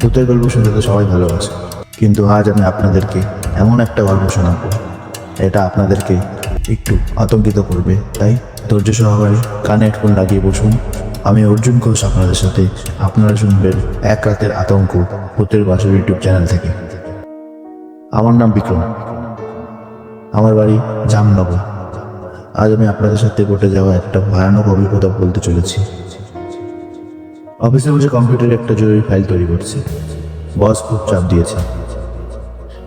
ভূতের গল্প শুনতে তো সবাই ভালোবাসে। কিন্তু আজ আমি আপনাদেরকে এমন একটা গল্প শোনাবো, এটা আপনাদেরকে একটু আতঙ্কিত করবে। তাই ধৈর্য সহকারে কানে হেডফোন লাগিয়ে বসুন। আমি অর্জুন ঘোষ আপনাদের সাথে আপনারা শুনবেন এক রাতের আতঙ্ক ভূতের বাসুর ইউটিউব চ্যানেল থেকে। আমার নাম বিক্রম। আমার বাড়ি জামনগর। আজ আমি আপনাদের সাথে ঘটে যাওয়া একটা ভয়ানক অভিজ্ঞতা বলতে চলেছি। অফিসে বসে কম্পিউটারে একটা জরুরি ফাইল তৈরি করছি। বস খুব চাপ দিয়েছে।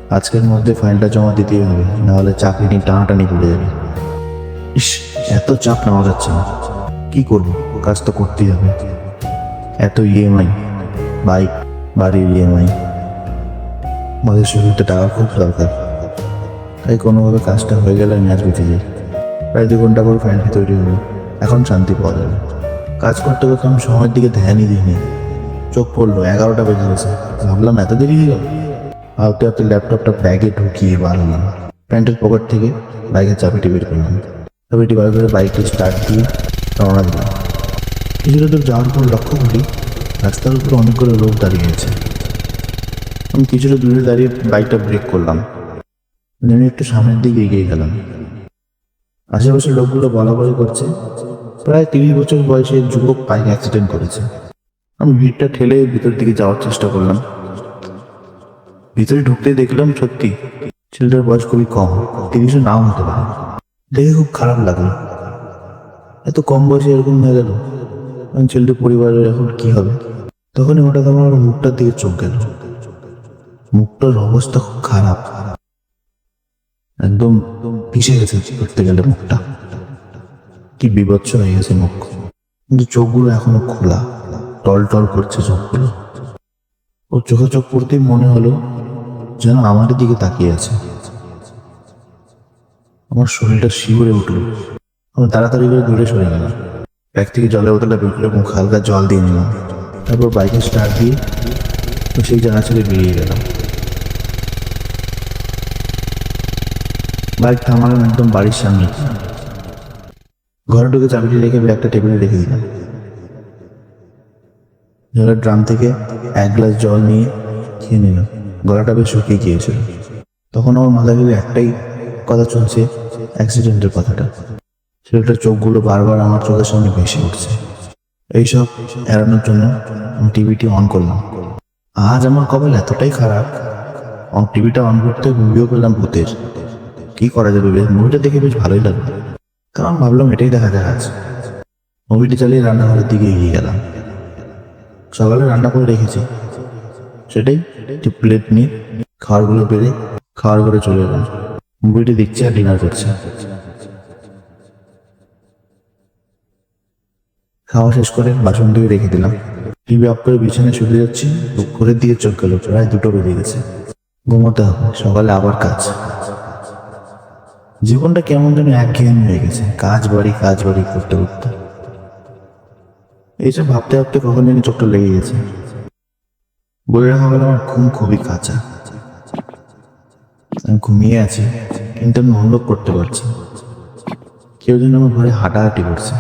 আজকের মধ্যে ফাইলটা জমা দিতেই হবে, নাহলে চাকরি নিয়ে টানাটানি পড়ে যাবে। ইস, এত চাপ নেওয়া যাচ্ছে না। কি করব? কাজ তো করতেই হবে। এত ইএমআই বাইক, বাড়ির ইএমআই আমাদের শুরুতে টাকা খুব দরকার। তাই কোনোভাবে কাজটা হয়ে গেলে আমি আজ বেঁচে যাই। প্রায় দু ঘণ্টা পর ফাইলটি তৈরি হলো এখন শান্তি পাওয়া যাবে। কাজ করতে করতে আমি সময়ের দিকে ধ্যানই দিইনি। চোখ পড়ল, এগারোটা বেজে গেছে। ভাবলাম, এত দেরি হয়ে গেল? ভাবতে ভাবতে ল্যাপটপটা ব্যাগে ঢুকিয়ে বার হলাম। প্যান্টের পকেট থেকে বাইকের চাবিটি বের করলাম। চাবিটি বার করে বাইকটি স্টার্ট দিয়ে রওনা দিলাম। কিছুটা দূর যাওয়ার পর লক্ষ্য করি, রাস্তার উপর অনেকগুলো লোক দাঁড়িয়ে আছে। আমি কিছুটা দূরে দাঁড়িয়ে বাইকটা ব্রেক করলাম। নেমে একটু সামনের দিকে এগিয়ে গেলাম। আশেপাশে লোকগুলো বলা বলি করছে প্রায় তিরিশ বছর বয়সে যুবক বাইক অ্যাক্সিডেন্ট করেছে। আমি ভিড়টা ঠেলে ভিতর দিকে যাওয়ার চেষ্টা করলাম। ভিতরে ঢুকতে দেখলাম সত্যি ছেলেটার বয়স খুবই কম, তিরিশও নাও হতে পারে। দেখে খুব খারাপ লাগল। এত কম বয়সে এরকম হয়ে গেল? আমি ছেলেটার পরিবারের এখন কি হবে? তখনই হঠাৎ আমার মুখটার দিকে চোখ গেল। মুখটার অবস্থা খুব খারাপ। একদম পিষে গেছে করতে গেলে মুখটা। কি বিভৎস হয়ে গেছে মুখ। কিন্তু চোখগুলো এখনও খোলা। টল টল করছে চোখগুলো। ও চোখে চোখ পড়তেই মনে হলো যেন আমার দিকে তাকিয়ে আছে। আমার শরীরটা শিউরে উঠল। আমি তাড়াতাড়ি করে দূরে সরে গেলাম। ব্যাগ থেকে জলে বোতলে বের করে হালকা জল দিয়ে নিলাম। তারপর বাইকে স্টার্ট দিয়ে সেই জায়গা ছেড়ে বেরিয়ে গেলাম। বাইক থামালাম একদম বাড়ির সামনে। ঘরে ঢুকে চাবিটি রেখে ব্যাগটা টেবিলে রেখে দিলাম। জলের ড্রাম থেকে এক গ্লাস জল নিয়ে খেয়ে নিলাম গলাটা বেশ শুকিয়ে গিয়েছিল। তখন আমার মাথা থেকে একটাই কথা চলছে অ্যাক্সিডেন্টের কথাটা। ছেলেটার চোখগুলো বারবার আমার চোখের সামনে ভেসে উঠছে। এইসব এড়ানোর জন্য আমি টিভিটি অন করলাম। আজ আমার কপাল এতটাই খারাপ। টিভিটা অন করতে মুভিও করলাম ভূতের। কি করা যাবে বেশ মুভিটা দেখে বেশ ভালোই লাগল। কারণ ভাবলাম এটাই দেখা আজ মুভিটি চালিয়ে রান্নাঘরের দিকে এগিয়ে গেলাম। সকালে রান্না করে রেখেছি। সেটাই একটি প্লেট নিয়ে খাবারগুলো পেরে খাওয়ার করে চলে এলাম। মুভিটি দেখছি আর ডিনার করছে। খাওয়া শেষ করে বাসন ধুয়ে রেখে দিলাম। টিভি অফ করে বিছানায় শুতে যাচ্ছি। করে দিয়ে চোখ গেল। প্রায় দুটো বেজে গেছে। ঘুমোতে হবে। সকালে আবার কাজ। জীবনটা কেমন যেন একঘেয়েমি হয়ে গেছে। কাজ বাড়ি কাজ বাড়ি করতে করতে। এইসব ভাবতে ভাবতে কখন যেন চোখটা লেগে গেছে। বলে রাখা গেল আমার ঘুম খুবই কাঁচা। আমি ঘুমিয়ে আছি কিন্তু আমি অনুভব করতে পারছি। কেউ যেন আমার ঘরে হাঁটাহাঁটি করছে।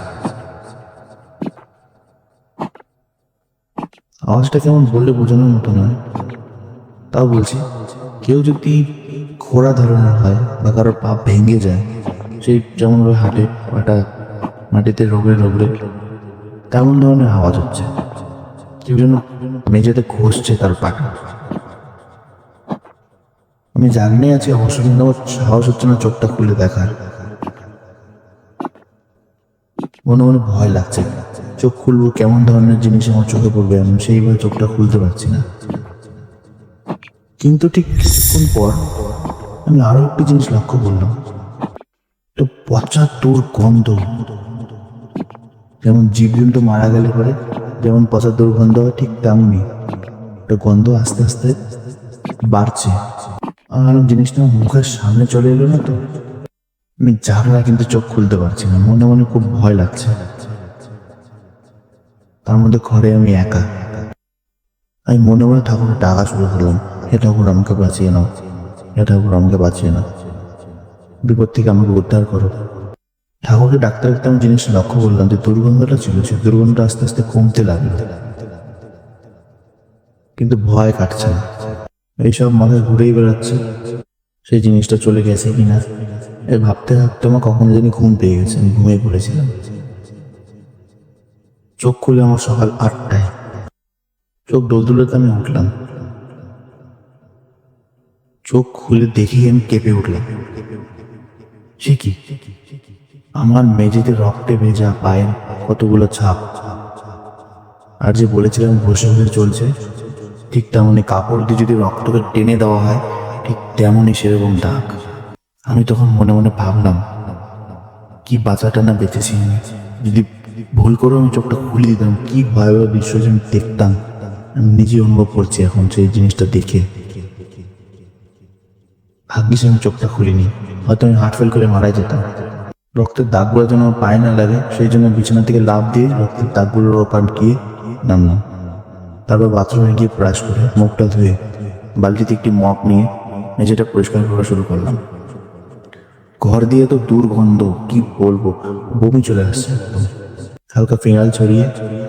আওয়াজটা কেমন বললে বোঝানোর মতো নয়। তাও বলছি, কেউ যদি খোড়া ধরনের হয় বা কারোর পা ভেঙে যায়, সেই যেমন ওই হাটে পাটা মাটিতে রোগড়ে রোগড়ে, তেমন ধরনের আওয়াজ হচ্ছে। যেন মেঝেতে ঘষছে তার পাটা। আমি জানি আছি আমার সাহস হচ্ছে না চোখটা খুলে দেখার। মনে মনে ভয় লাগছে। চোখ খুলবো কেমন ধরনের জিনিস আমার চোখে পড়বে আমি সেইভাবে চোখটা খুলতে পারছি না। কিন্তু ঠিক কিছুক্ষণ পর আমি আরও একটি জিনিস লক্ষ্য করলাম। তো পচা তোর গন্ধ। যেমন জীবজন্তু মারা গেলে পরে, যেমন পচা দুর্গন্ধ হয়, ঠিক তেমনই। একটা গন্ধ আস্তে আস্তে বাড়ছে। আর জিনিসটা মুখের সামনে চলে এলো না তো, আমি জানি না কিন্তু চোখ খুলতে পারছি না, মনে মনে খুব ভয় লাগছে। তার মধ্যে ঘরে আমি একা। আমি মনে মনে ঠাকুরের ডাকা শুরু করলাম, হে ঠাকুর আমাকে বাঁচিয়ে নাও। ঠাকুর আমাকে বাঁচিয়ে না। বিপদ থেকে আমাকে উদ্ধার করো। ঠাকুরকে ডাক্তার একটা আমি জিনিসটা লক্ষ্য করলাম যে দুর্গন্ধটা ছিল সে দুর্গন্ধটা আস্তে আস্তে কমতে লাগল। কিন্তু ভয় কাটছে না। এইসব মাথায় ঘুরেই বেড়াচ্ছে। সেই জিনিসটা চলে গেছে কিনা, এ ভাবতে ভাবতে আমার কখন জানি ঘুম পেয়ে গেছে, আমি ঘুমিয়ে পড়েছিলাম। চোখ খুলে আমার সকাল আটটায়। চোখ দোলদুলোতে আমি উঠলাম। চোখ খুলে দেখি আমি কেঁপে উঠলাম। সে কি? আমার মেঝেতে রক্তে ভেজা পায়ের কতগুলো ছাপ। আর যে বলেছিলাম বসে বসে চলছে, ঠিক তেমনই কাপড় দিয়ে যদি রক্তকে টেনে দেওয়া হয়, ঠিক তেমনই সেরকম দাগ। আমি তখন মনে মনে ভাবলাম, কি বাঁচাটা না বেঁচেছি আমি? যদি ভুল করে আমি চোখটা খুলে দিতাম, কি ভয়াবহ দৃশ্য যে আমি দেখতাম। আমি নিজে অনুভব করছি এখন সেই জিনিসটা দেখে। ভাগ্যিস আমি চোখটা খুলিনি। হয়তো আমি হার্ট ফেল করে মারা যেতাম। রক্তের দাগগুলো যেন পায়ে না লাগে, সেই জন্য বিছানা থেকে লাভ দিয়ে রক্তের দাগগুলোর ওপার গিয়ে নামলাম। তারপর বাথরুমে গিয়ে ব্রাশ করে মুখটা ধুয়ে বালতিতে একটি মপ নিয়ে মেঝেটা পরিষ্কার করা শুরু করলাম। ঘর দিয়ে তো দুর্গন্ধ, কি বলব? বমি চলে আসছে হালকা ফিনাল ছড়িয়ে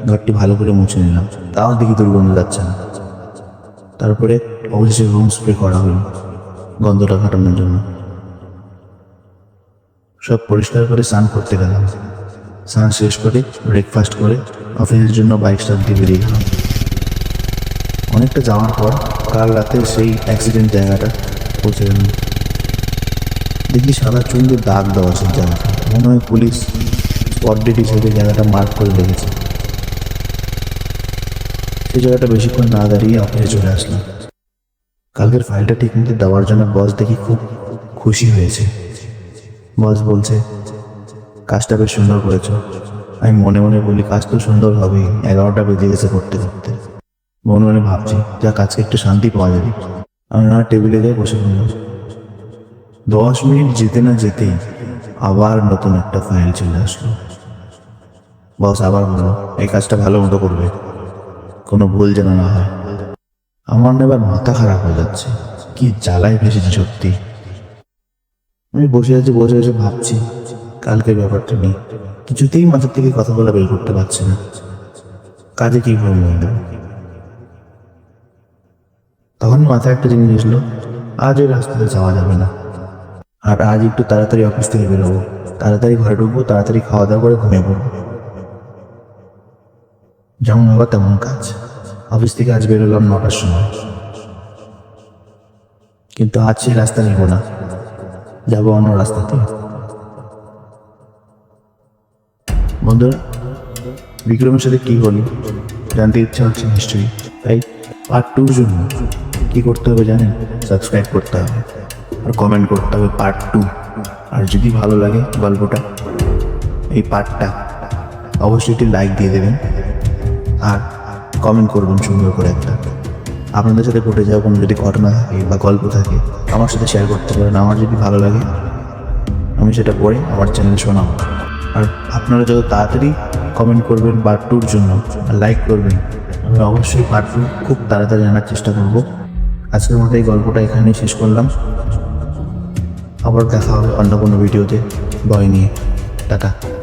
ঘরটি ভালো করে মুছে নিলাম। তাও দেখি দুর্গন্ধ যাচ্ছে না। তারপরে অবশেষে রুম স্প্রে করা হলো। গন্ধটা কাটানোর জন্য। সব পরিষ্কার করে স্নান করতে গেলাম। স্নান শেষ করে ব্রেকফাস্ট করে অফিসের জন্য বাইক স্টার্ট দিয়ে বেরিয়ে গেলাম। অনেকটা যাওয়ার পর কাল রাতে সেই অ্যাক্সিডেন্ট জায়গাটা পৌঁছে গেলাম। দেখি সাদা চুনদের দাগ দেওয়া সেই জায়গাটা। মনে হয় পুলিশ স্পট ডেট হিসেবে জায়গাটা মার্ক করে রেখেছে। সেই জায়গাটা বেশিক্ষণ না দাঁড়িয়ে অফিসে চলে আসলাম। কালকের ফাইলটা ঠিক মতো দেওয়ার জন্য বস দেখি খুব খুশি হয়েছে। বস বলছে, কাজটা বেশ সুন্দর করেছ। আমি মনে মনে বলি, কাজ তো সুন্দর হবেই, এগারোটা বেজে গেছে করতে করতে। মনে মনে ভাবছি, যা কাজকে একটু শান্তি পাওয়া যাবে। আমি আমার টেবিলে গিয়ে বসে পড়লাম। দশ মিনিট যেতে না যেতেই আবার নতুন একটা ফাইল চলে আসলো। বস আবার বলল, এই কাজটা ভালো মতো করবে। কোনো ভুল যেন না হয়। আমার এবার মাথা খারাপ হয়ে যাচ্ছে। কি জ্বালায় ভেসেছি সত্যি। আমি বসে আছি, বসে বসে ভাবছি কালকের ব্যাপারটা নিয়ে। কিছুতেই মাথার থেকে কথা বলা বের করতে পারছি না। কাজে কি করে মন দেবো? তখন মাথায় একটা জিনিস এসলো, আজ ওই রাস্তাতে যাওয়া যাবে না। আর আজ একটু তাড়াতাড়ি অফিস থেকে বেরোবো। তাড়াতাড়ি ঘরে ঢুকবো, তাড়াতাড়ি খাওয়া দাওয়া করে ঘুমিয়ে পড়ব। যেমন হবে তেমন কাজ। অফিস থেকে আজ বেরোলাম নটার সময়। কিন্তু আজ সেই রাস্তা নেব না। যাব অন্য রাস্তাতে। বন্ধুরা বিক্রমের সাথে কি হলো? জানতে ইচ্ছা হচ্ছে নিশ্চয়ই। তাই পার্ট টুর জন্য কি করতে হবে জানেন? সাবস্ক্রাইব করতে হবে। আর কমেন্ট করতে হবে পার্ট টু আর যদি ভালো লাগে গল্পটা, এই পার্টটা অবশ্যই একটি লাইক দিয়ে দেবেন। আর কমেন্ট করবেন সুন্দর করে একটা। আপনাদের সাথে ঘটে যাওয়া কোনো যদি ঘটনা থাকে বা গল্প থাকে, আমার সাথে শেয়ার করতে পারেন। আমার যদি ভালো লাগে, আমি সেটা পড়ে আমার চ্যানেল শোনাব। আর আপনারা যত তাড়াতাড়ি কমেন্ট করবেন পার্ট টুর জন্য, আর লাইক করবেন, আমি অবশ্যই পার্ট টু খুব তাড়াতাড়ি আনার চেষ্টা করব। আজকের মতো এই গল্পটা এখানেই শেষ করলাম। আবার দেখা হবে অন্য কোনো ভিডিওতে ভয় নিয়ে। টাটা।